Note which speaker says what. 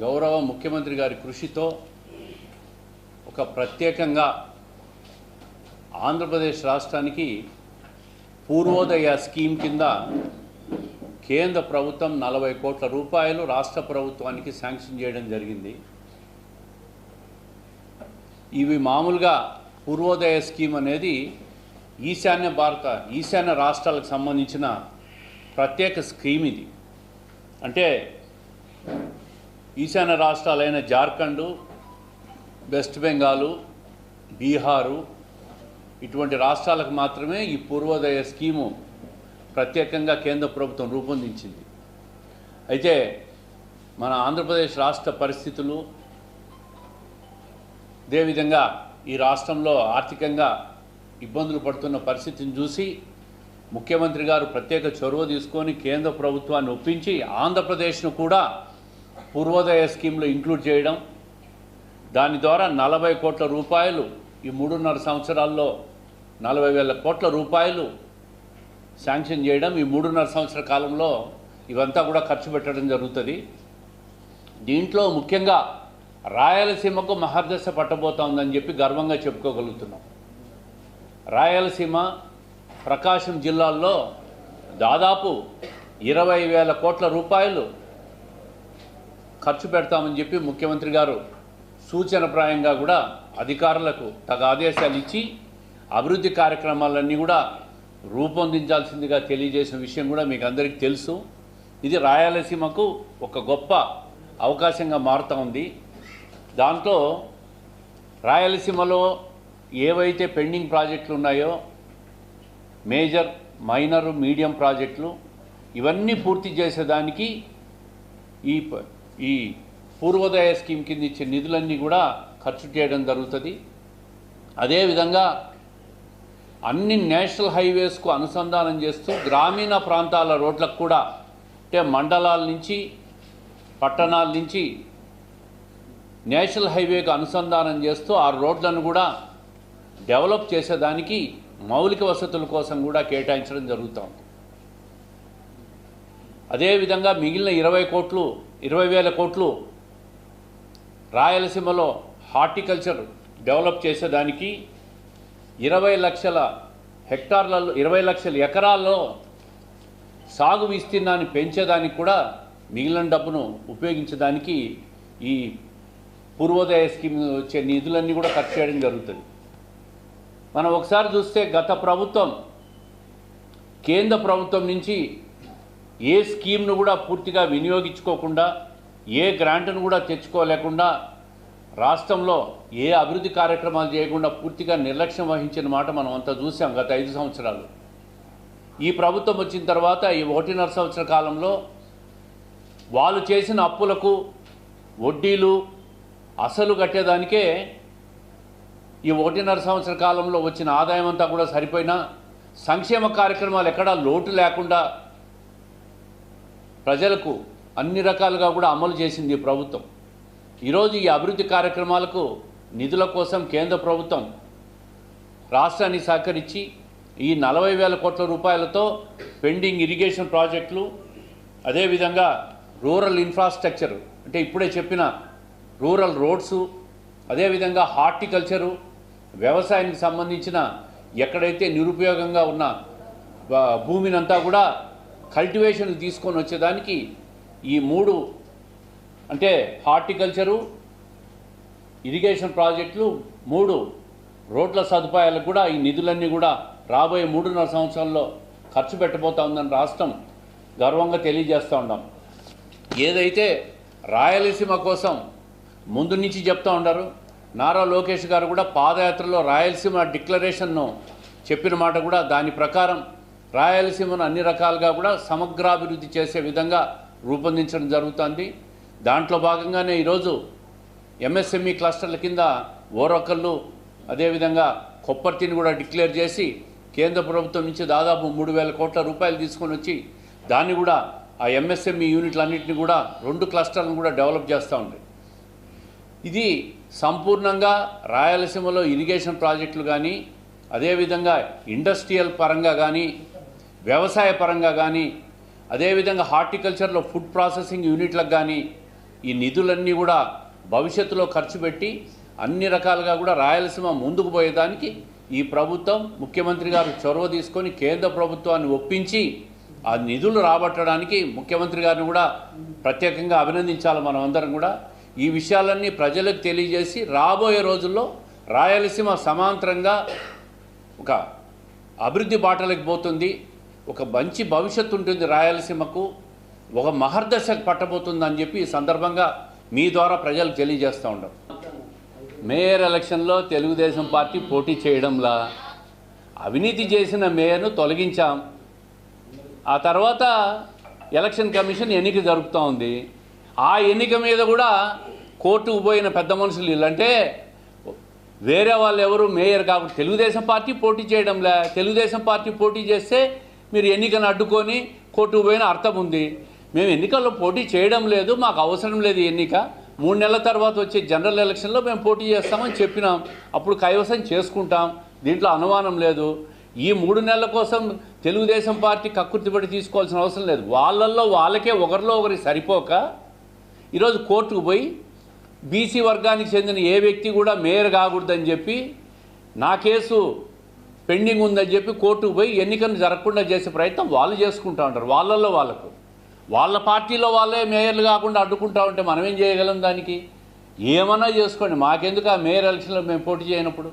Speaker 1: గౌరవ ముఖ్యమంత్రి గారి కృషితో ఒక ప్రత్యేకంగా ఆంధ్రప్రదేశ్ రాష్ట్రానికి పూర్వోదయ స్కీమ్ కింద కేంద్ర ప్రభుత్వం నలభై కోట్ల రూపాయలు రాష్ట్ర ప్రభుత్వానికి శాంక్షన్ చేయడం జరిగింది. ఇవి మామూలుగా పూర్వోదయ స్కీమ్ అనేది ఈశాన్య భారత ఈశాన్య రాష్ట్రాలకు సంబంధించిన ప్రత్యేక స్కీమ్ ఇది. అంటే ఈశాన్య రాష్ట్రాలైన జార్ఖండ్ వెస్ట్ బెంగాలు బీహారు ఇటువంటి రాష్ట్రాలకు మాత్రమే ఈ పూర్వోదయ స్కీము ప్రత్యేకంగా కేంద్ర ప్రభుత్వం రూపొందించింది. అయితే మన ఆంధ్రప్రదేశ్ రాష్ట్ర పరిస్థితులు అదేవిధంగా ఈ రాష్ట్రంలో ఆర్థికంగా ఇబ్బందులు పడుతున్న పరిస్థితిని చూసి ముఖ్యమంత్రి గారు ప్రత్యేక చొరవ తీసుకొని కేంద్ర ప్రభుత్వాన్ని ఒప్పించి ఆంధ్రప్రదేశ్ను కూడా పూర్వోదయ స్కీమ్లో ఇంక్లూడ్ చేయడం దాని ద్వారా నలభై కోట్ల రూపాయలు ఈ మూడున్నర సంవత్సరాల్లో నలభై వేల కోట్ల రూపాయలు శాంక్షన్ చేయడం ఈ మూడున్నర సంవత్సర కాలంలో ఇవంతా కూడా ఖర్చు పెట్టడం జరుగుతుంది. దీంట్లో ముఖ్యంగా రాయలసీమకు మహర్దశ పట్టబోతోందని చెప్పి గర్వంగా చెప్పుకోగలుగుతున్నాం. రాయలసీమ ప్రకాశం జిల్లాల్లో దాదాపు ఇరవై వేల కోట్ల రూపాయలు ఖర్చు పెడతామని చెప్పి ముఖ్యమంత్రి గారు సూచనప్రాయంగా కూడా అధికారులకు తగ ఆదేశాలు ఇచ్చి అభివృద్ధి కార్యక్రమాలన్నీ కూడా రూపొందించాల్సిందిగా తెలియజేసిన విషయం కూడా మీకు అందరికీ తెలుసు. ఇది రాయలసీమకు ఒక గొప్ప అవకాశంగా మారుతూ ఉంది. దాంట్లో రాయలసీమలో ఏవైతే పెండింగ్ ప్రాజెక్టులు ఉన్నాయో మేజర్ మైనర్ మీడియం ప్రాజెక్టులు ఇవన్నీ పూర్తి చేసేదానికి ఈ ఈ పూర్వోదయ స్కీమ్ కింద ఇచ్చే నిధులన్నీ కూడా ఖర్చు చేయడం జరుగుతుంది. అదేవిధంగా అన్ని నేషనల్ హైవేస్కు అనుసంధానం చేస్తూ గ్రామీణ ప్రాంతాల రోడ్లకు కూడా అంటే మండలాల నుంచి పట్టణాల నుంచి నేషనల్ హైవేకు అనుసంధానం చేస్తూ ఆ రోడ్లను కూడా డెవలప్ చేసేదానికి మౌలిక వసతుల కోసం కూడా కేటాయించడం జరుగుతోంది. అదేవిధంగా మిగిలిన ఇరవై కోట్లు ఇరవై వేల కోట్లు రాయలసీమలో హార్టికల్చర్ డెవలప్ చేసేదానికి ఇరవై లక్షల హెక్టార్లలో ఇరవై లక్షల ఎకరాల్లో సాగు విస్తీర్ణాన్ని పెంచేదానికి కూడా మిగిలిన డబ్బును ఉపయోగించడానికి ఈ పూర్వోదయ స్కీమ్ వచ్చే నిధులన్నీ కూడా ఖర్చు చేయడం జరుగుతుంది. మనం ఒకసారి చూస్తే గత ప్రభుత్వం కేంద్ర ప్రభుత్వం నుంచి ఏ స్కీమ్ను కూడా పూర్తిగా వినియోగించుకోకుండా ఏ గ్రాంట్ను కూడా తెచ్చుకోలేకుండా రాష్ట్రంలో ఏ అభివృద్ధి కార్యక్రమాలు చేయకుండా పూర్తిగా నిర్లక్ష్యం వహించిన మాట మనం అంతా చూసాం గత ఐదు సంవత్సరాలు. ఈ ప్రభుత్వం వచ్చిన తర్వాత ఈ ఒకటిన్నర సంవత్సర కాలంలో వాళ్ళు చేసిన అప్పులకు వడ్డీలు అసలు కట్టేదానికే ఈ ఒకటిన్నర సంవత్సర కాలంలో వచ్చిన ఆదాయం అంతా కూడా సరిపోయినా సంక్షేమ కార్యక్రమాలు ఎక్కడా లోటు లేకుండా ప్రజలకు అన్ని రకాలుగా కూడా అమలు చేసింది ప్రభుత్వం. ఈరోజు ఈ అభివృద్ధి కార్యక్రమాలకు నిధుల కోసం కేంద్ర ప్రభుత్వం రాష్ట్రాన్ని సహకరించి ఈ నలభై వేల కోట్ల రూపాయలతో పెండింగ్ ఇరిగేషన్ ప్రాజెక్టులు అదేవిధంగా రూరల్ ఇన్ఫ్రాస్ట్రక్చర్ అంటే ఇప్పుడే చెప్పిన రూరల్ రోడ్సు అదేవిధంగా హార్టికల్చరు వ్యవసాయానికి సంబంధించిన ఎక్కడైతే నిరుపయోగంగా ఉన్న భూమినంతా కూడా కల్టివేషన్ తీసుకొని వచ్చేదానికి ఈ మూడు అంటే హార్టికల్చరు ఇరిగేషన్ ప్రాజెక్టులు మూడు రోడ్ల సదుపాయాలకు కూడా ఈ నిధులన్నీ కూడా రాబోయే మూడున్నర సంవత్సరాల్లో ఖర్చు పెట్టబోతా ఉందని రాష్ట్రం గర్వంగా తెలియజేస్తూ ఉన్నాం ఏదైతే రాయలసీమ కోసం ముందు నుంచి చెప్తూ ఉన్నారు నారా లోకేష్ గారు కూడా పాదయాత్రలో రాయలసీమ డిక్లరేషన్ను చెప్పిన మాట కూడా దాని ప్రకారం రాయలసీమను అన్ని రకాలుగా కూడా సమగ్రాభివృద్ధి చేసే విధంగా రూపొందించడం జరుగుతుంది. దాంట్లో భాగంగానే ఈరోజు ఎంఎస్ఎంఈ క్లస్టర్ల కింద ఓరొకళ్ళు అదేవిధంగా కొప్పర్తిని కూడా డిక్లేర్ చేసి కేంద్ర ప్రభుత్వం నుంచి దాదాపు మూడు వేల కోట్ల రూపాయలు తీసుకొని వచ్చి దాన్ని కూడా ఆ ఎంఎస్ఎంఈ యూనిట్లన్నింటినీ కూడా రెండు క్లస్టర్లను కూడా డెవలప్ చేస్తూ ఉంది. ఇది సంపూర్ణంగా రాయలసీమలో ఇరిగేషన్ ప్రాజెక్టులు కానీ అదేవిధంగా ఇండస్ట్రియల్ పరంగా కానీ వ్యవసాయ పరంగా కానీ అదేవిధంగా హార్టికల్చర్లో ఫుడ్ ప్రాసెసింగ్ యూనిట్లకు కానీ ఈ నిధులన్నీ కూడా భవిష్యత్తులో ఖర్చు పెట్టి అన్ని రకాలుగా కూడా రాయలసీమ ముందుకు పోయేదానికి ఈ ప్రభుత్వం ముఖ్యమంత్రి గారు చొరవ తీసుకొని కేంద్ర ప్రభుత్వాన్ని ఒప్పించి ఆ నిధులు రాబట్టడానికి ముఖ్యమంత్రి గారిని కూడా ప్రత్యేకంగా అభినందించాలి మనం అందరం కూడా. ఈ విషయాలన్నీ ప్రజలకు తెలియజేసి రాబోయే రోజుల్లో రాయలసీమ సమాంతరంగా ఒక అభివృద్ధి బాటలకు పోతుంది. ఒక మంచి భవిష్యత్తు ఉంటుంది రాయలసీమకు ఒక మహర్దశ పట్టబోతుంది అని చెప్పి ఈ సందర్భంగా మీ ద్వారా ప్రజలు తెలియజేస్తూ ఉండం. మేయర్ ఎలక్షన్లో తెలుగుదేశం పార్టీ పోటీ చేయడంలా అవినీతి చేసిన మేయర్ను తొలగించాం. ఆ తర్వాత ఎలక్షన్ కమిషన్ ఎన్నిక జరుపుతూ ఉంది. ఆ ఎన్నిక మీద కూడా కోర్టుకు పోయిన పెద్ద మనుషులు వీళ్ళంటే వేరే వాళ్ళు ఎవరు మేయర్ కాకుండా తెలుగుదేశం పార్టీ పోటీ చేయడంలే తెలుగుదేశం పార్టీ పోటీ చేస్తే మీరు ఎన్నికను అడ్డుకొని కోర్టుకు పోయిన అర్థం ఉంది. మేము ఎన్నికల్లో పోటీ చేయడం లేదు మాకు అవసరం లేదు ఎన్నిక. మూడు నెలల తర్వాత వచ్చే జనరల్ ఎలక్షన్లో మేము పోటీ చేస్తామని చెప్పినాం. అప్పుడు కైవసం చేసుకుంటాం. దీంట్లో అనుమానం లేదు. ఈ మూడు నెలల కోసం తెలుగుదేశం పార్టీ కక్కుర్తిపడి తీసుకోవాల్సిన అవసరం లేదు. వాళ్ళల్లో వాళ్ళకే ఒకరిలో ఒకరి సరిపోక ఈరోజు కోర్టుకు పోయి బీసీ వర్గానికి చెందిన ఏ వ్యక్తి కూడా మేయర్ కాకూడదని చెప్పి నా కేసు పెండింగ్ ఉందని చెప్పి కోర్టుకు పోయి ఎన్నికలు జరగకుండా చేసే ప్రయత్నం వాళ్ళు చేసుకుంటా ఉంటారు. వాళ్ళల్లో వాళ్ళకు. వాళ్ళ పార్టీలో వాళ్ళే మేయర్లు కాకుండా అడ్డుకుంటా ఉంటే మనం ఏం చేయగలం దానికి? ఏమన్నా చేసుకోండి. మాకెందుకు ఆ మేయర్ ఎలక్షన్లో మేము పోటీ చేయనప్పుడు?